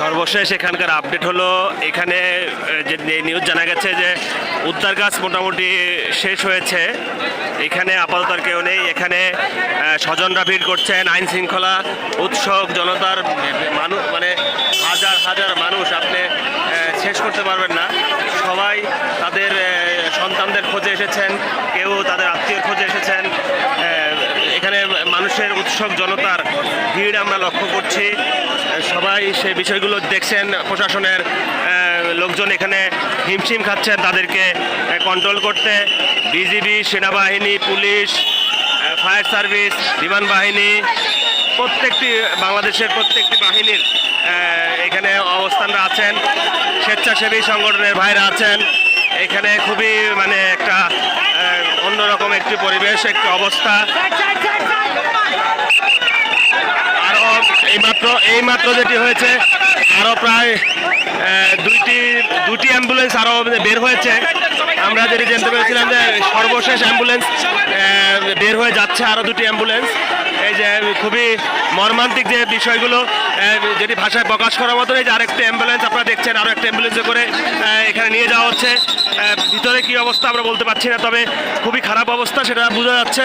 সর্বশেষ এখানকার আপডেট হলো, এখানে যে নিউজ জানা গেছে যে উদ্ধার কাজ মোটামুটি শেষ হয়েছে। এখানে আপাতত আর কেউ নেই। এখানে স্বজনরা ভিড় করছেন, আইন শৃঙ্খলা উৎসব, জনতার মানুষ মানে হাজার হাজার মানুষ আপনি শেষ করতে পারবেন না। সবাই তাদের সন্তানদের খোঁজে এসেছেন, কেউ তাদের আত্মীয়ের খোঁজে এসেছেন। এখানে মানুষের উৎসব, জনতার ভিড় আমরা লক্ষ্য করছি। সবাই সেই বিষয়গুলো দেখছেন। প্রশাসনের লোকজন এখানে হিমশিম খাচ্ছেন তাদেরকে কন্ট্রোল করতে। বিজিবি সেনাবাহিনী, পুলিশ ফায়ার সার্ভিস বিমান বাহিনী, প্রত্যেকটি, বাংলাদেশের প্রত্যেকটি বাহিনীর এখানে অবস্থানরা আছেন। স্বেচ্ছাসেবী সংগঠনের ভাইরা আছেন। এখানে খুবই মানে একটা অন্যরকম একটি পরিবেশ, একটি অবস্থা আরও এইমাত্র এইমাত্র যেটি হয়েছে আরও প্রায় দুইটি দুটি অ্যাম্বুলেন্স আরও বের হয়েছে। আমরা যেটি জানতে পেরেছিলাম যে সর্বশেষ অ্যাম্বুলেন্স বের হয়ে যাচ্ছে আরও দুটি অ্যাম্বুলেন্স এই যে খুবই মর্মান্তিক যে বিষয়গুলো যেটি ভাষায় প্রকাশ করার মতো এই যে আরেকটি অ্যাম্বুলেন্স আপনারা দেখছেন আরও একটা অ্যাম্বুলেন্সে করে এখানে নিয়ে যাওয়া হচ্ছে। ভিতরে কি অবস্থা আমরা বলতে পারছি না, তবে খুবই খারাপ অবস্থা, সেটা বোঝা যাচ্ছে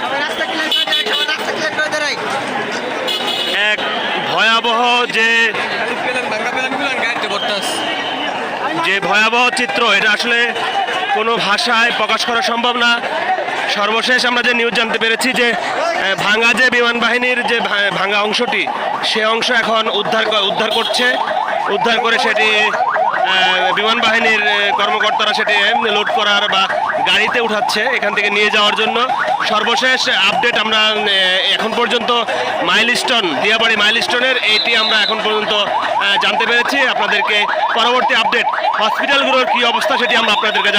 সবাই রাস্তা ক্লিয়ার করে দেয় সবাই রাস্তা ক্লিয়ার করে দেয় এক ভয়াবহ যে যে ভয়াবহ চিত্র এটা আসলে কোনো ভাষায় প্রকাশ করা সম্ভব না। সর্বশেষ আমরা যে নিউজ জানতে পেরেছি যে আহ, ভাঙা যে বিমান বাহিনীর যে ভাঙ্গা ভাঙা অংশটি সে অংশ এখন উদ্ধার উদ্ধার করছে। উদ্ধার করে সেটি বিমান বাহিনীর কর্মকর্তারা সেটি লোড করার বা গাড়িতে উঠাচ্ছে এখান থেকে নিয়ে যাওয়ার জন্য সর্বশেষ আপডেট আমরা এখন পর্যন্ত মাইলস্টোন দিয়াবাড়ি মাইলস্টোনের এটি আমরা এখন পর্যন্ত জানতে পেরেছি আপনাদেরকে পরবর্তী আপডেট হসপিটালগুলোর কি অবস্থা সেটি আমরা আপনাদেরকে।